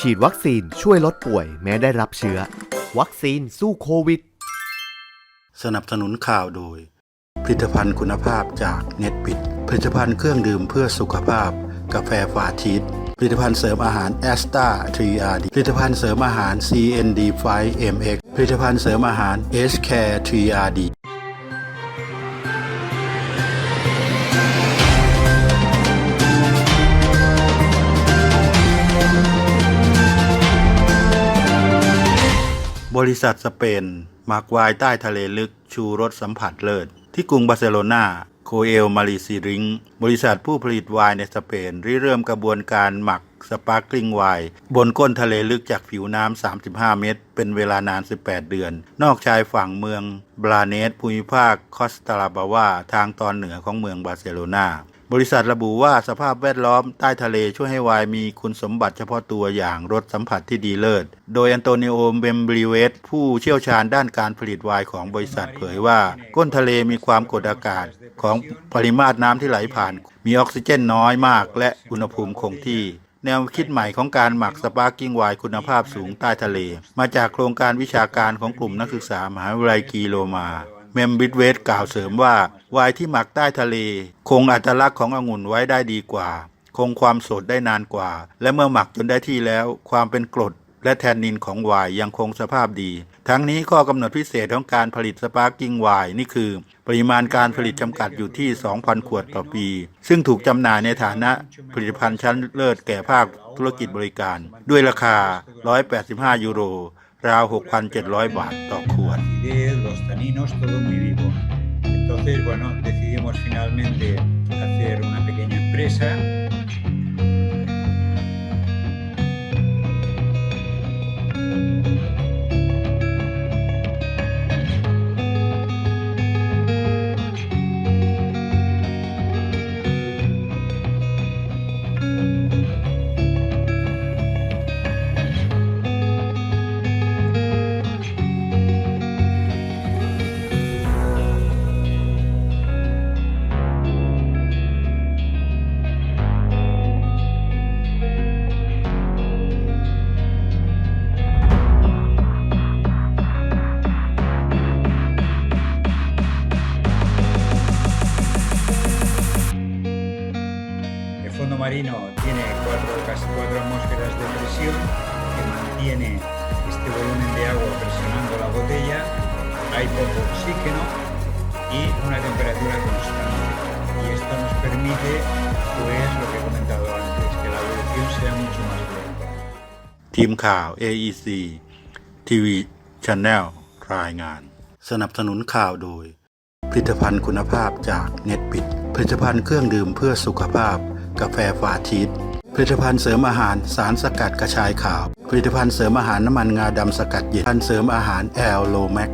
ฉีดวัคซีนช่วยลดป่วยแม้ได้รับเชื้อ วัคซีนสู้โควิด สนับสนุนข่าวโดย ผลิตภัณฑ์คุณภาพจากเน็ตปิด ผลิตภัณฑ์เครื่องดื่มเพื่อสุขภาพ กาแฟฟาชีสผลิตภัณฑ์เสริมอาหารแอสตาทรีอาร์ผลิตภัณฑ์เสริมอาหาร CND 5 MX ผลิตภัณฑ์เสริมอาหาร S Care 3RD บริษัทสเปนมักไวน์ใต้ทะเลลึกชูรสสัมผัสเลิศ ที่กรุงบาร์เซโลนาโคเอลมาริซีริง บริษัทผู้ผลิตไวน์ในสเปนริเริ่มกระบวนการหมัก สปาร์กลิงไวน์บนก้นทะเลลึกจากผิวน้ำ 35 เมตร เป็นเวลานาน 18 เดือน นอกชายฝั่งเมืองบราเนสภูมิภาคคอสตาลาบาวา ทางตอนเหนือของเมืองบาร์เซโลนาบริษัทระบุว่าสภาพแวดล้อมใต้ทะเลช่วยให้ไวน์มีคุณสมบัติเฉพาะตัวอย่างรสสัมผัสที่ดีเลิศ โดยอันโตนิโอเบมบริเวตผู้เชี่ยวชาญด้านการผลิตไวน์ของบริษัทเผยว่า ก้นทะเลมีความกดอากาศของปริมาตรน้ำที่ไหลผ่าน มีออกซิเจนน้อยมาก และอุณหภูมิคงที่ แนวคิดใหม่ของการหมักสปาร์กิ้งไวน์คุณภาพสูงใต้ทะเล มาจากโครงการวิชาการของกลุ่มนักศึกษามหาวิทยาลัยกีโลมาเมมบิดเวสกล่าวเสริมว่าไวน์ที่หมักใต้ทะเล คงอัตลักษณ์ขององุ่นไว้ได้ดีกว่า คงความสดได้นานกว่า และเมื่อหมักจนได้ที่แล้ว ความเป็นกรดและแทนนินของไวน์ยังคงสภาพดี ทั้งนี้ข้อกำหนดพิเศษของการผลิตสปาร์กิ้งไวน์นี่คือ ปริมาณการผลิตจำกัดอยู่ที่ 2,000 ขวดต่อปี ซึ่งถูกจำหน่ายในฐานะผลิตภัณฑ์ชั้นเลิศแก่ภาคธุรกิจบริการ ด้วยราคา 185 ยูโร ราว 6,700 บาทต่อขวด Entonces, bueno, decidimos finalmente hacer una pequeña empresa. Marino tiene cuatro, casi cuatro atmósferas de presión que mantiene este volumen de agua presionando la botella. Hay poco oxígeno y una temperatura constante. Y esto nos permite, pues, lo que he comentado antes, que la evolución sea mucho más lenta. ทีมข่าว AEC ทีวีช n แนลรายงาน สนับสนุนข่าวโดย ผลิตภัณฑ์คุณภาพจากเน็ตปิดผลิตภัณฑ์เครื่องดื่มเพื่อสุขภาพ กาแฟฟาชีสผลิตภัณฑ์เสริมอาหารสารสกัดกระชายขาว ผลิตภัณฑ์เสริมอาหารน้ำมันงาดำสกัดเย็นผลิตภัณฑ์เสริมอาหารแอลโลแมก